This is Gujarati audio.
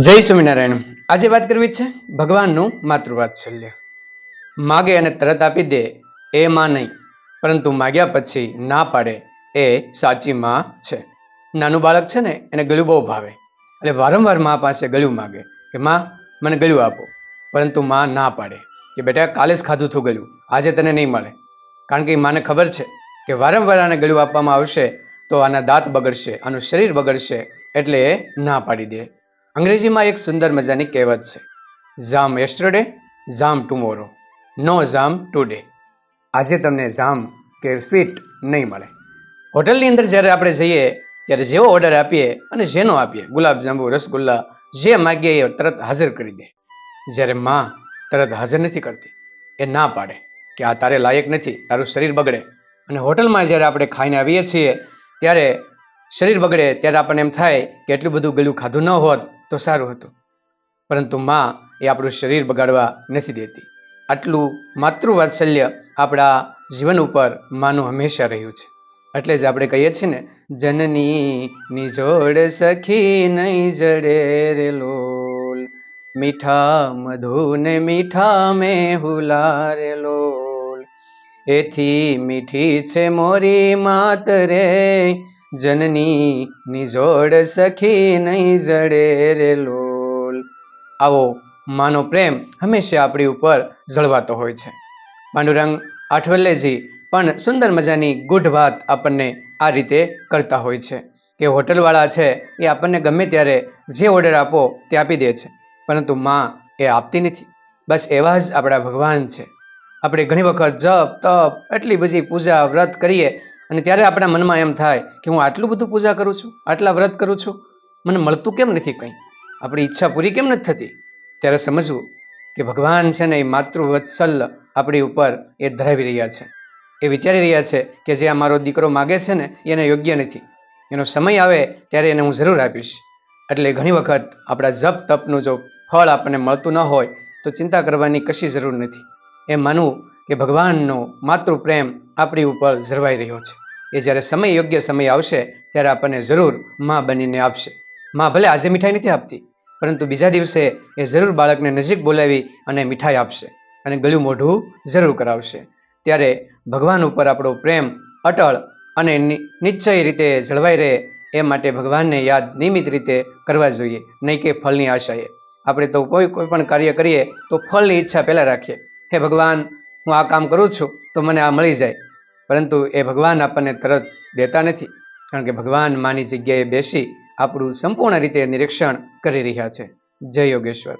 જય સ્વામિનારાયણ. આજે વાત કરવી છે ભગવાનનું માતૃવાત્સલ્ય. માગે અને તરત આપી દે એ માં નહીં, પરંતુ માગ્યા પછી ના પાડે એ સાચી માં છે. નાનું બાળક છે ને, એને ગળ્યું બહુ ભાવે. એટલે વારંવાર મા પાસે ગળ્યું માગે કે, માં, મને ગળ્યું આપો. પરંતુ માં ના પાડે કે, બેટા, કાલે જ ખાધું થું ગળ્યું. આજે તને નહીં મળે. કારણ કે માને ખબર છે કે વારંવાર આને ગળ્યું આપવામાં આવશે તો આના દાંત બગડશે, આનું શરીર બગડશે એટલે એ ના પાડી દે. અંગ્રેજીમાં એક સુંદર મજાની કહેવત છે jam yesterday jam tomorrow no jam today આજે તમને ઝામ કે સ્વીટ નહીં મળે. હોટલની અંદર જ્યારે આપણે જઈએ, ત્યારે જેવો ઓર્ડર આપીએ અને જેનો આપીએ ગુલાબજાંબુ રસગુલ્લા, જે માગીએ એ તરત હાજર કરી દે. જ્યારે માં તરત હાજર નથી કરતી, એ ના પાડે કે આ તારે લાયક નથી, તારું શરીર બગડે. અને હોટલમાં જ્યારે આપણે ખાઈને આવીએ છીએ, ત્યારે શરીર બગડે, ત્યારે આપણને એમ થાય કે એટલું બધું ગળું ખાધું ન હોત તો સારું હતું. પરંતુ માં એ આપણું શરીર બગાડવા નથી દેતી. આટલું માતૃવાત્સલ્ય આપણા જીવન ઉપર માનું હંમેશા રહ્યું છે. એટલે જ આપણે કહીએ છીએ ને જનની નિજોડ સખી નહીં જડે રે લોલ. મીઠા મધુને મીઠા મેં હુલા લોલ. એથી મીઠી છે મોરી માત રે. જનની નિજોડ સખી નહીં જડે રે લોલ. આવો, માનો પ્રેમ હંમેશા આપણી ઉપર જળવાતો હોય છે. પાંડુરંગ આઠવલ્લેજી પણ સુંદર મજાની ગૂઢ વાત આપણને આ રીતે કરતા હોય છે કે હોટલવાળા છે એ આપણને ગમે ત્યારે જે ઓર્ડર આપો તે આપી દે છે. પરંતુ માં એ આપતી નથી. બસ એવા જ આપણા ભગવાન છે. આપણે ઘણી વખત જપ, તપ, એટલી બધી પૂજા, વ્રત કરીએ અને ત્યારે આપણા મનમાં એમ થાય કે હું આટલું બધું પૂજા કરું છું, આટલા વ્રત કરું છું, મને મળતું કેમ નથી કંઈ? આપણી ઈચ્છા પૂરી કેમ નથી થતી? ત્યારે સમજવું કે ભગવાન છે ને એ માતૃવત્સલ આપણી ઉપર એ ધરાવી રહ્યા છે. એ વિચારી રહ્યા છે કે જે આ મારો દીકરો માગે છે ને એને યોગ્ય નથી. એનો સમય આવે ત્યારે એને હું જરૂર આપીશ. એટલે ઘણી વખત આપણા જપ તપનું જો ફળ આપણને મળતું ન હોય, તો ચિંતા કરવાની કશી જરૂર નથી. એ માનવું કે ભગવાનનો માતૃ પ્રેમ આપણી ઉપર જળવાઈ રહ્યો છે. એ જ્યારે સમય યોગ્ય સમય આવશે, ત્યારે આપણને જરૂરમાં બનીને આપશે. માં ભલે આજે મીઠાઈ નથી આપતી, પરંતુ બીજા દિવસે એ જરૂર બાળકને નજીક બોલાવી અને મીઠાઈ આપશે અને ગળ્યું મોઢું જરૂર કરાવશે. ત્યારે ભગવાન ઉપર આપણો પ્રેમ અટળ અને નિશ્ચય રીતે જળવાઈ રહે એ માટે ભગવાનને યાદ નિયમિત રીતે કરવા જોઈએ. નહીં કે ફળની આશાએ. આપણે તો કોઈ કોઈ પણ કાર્ય કરીએ તો ફળની ઈચ્છા પહેલાં રાખીએ. હે ભગવાન, હું આ કામ કરું છું તો મને આ મળી જાય. પરંતુ એ ભગવાન આપણને તરત દેતા નથી, કારણ કે ભગવાન માની જગ્યાએ બેસી આપણું સંપૂર્ણ રીતે નિરીક્ષણ કરી રહ્યા છે. જય યોગેશ્વર.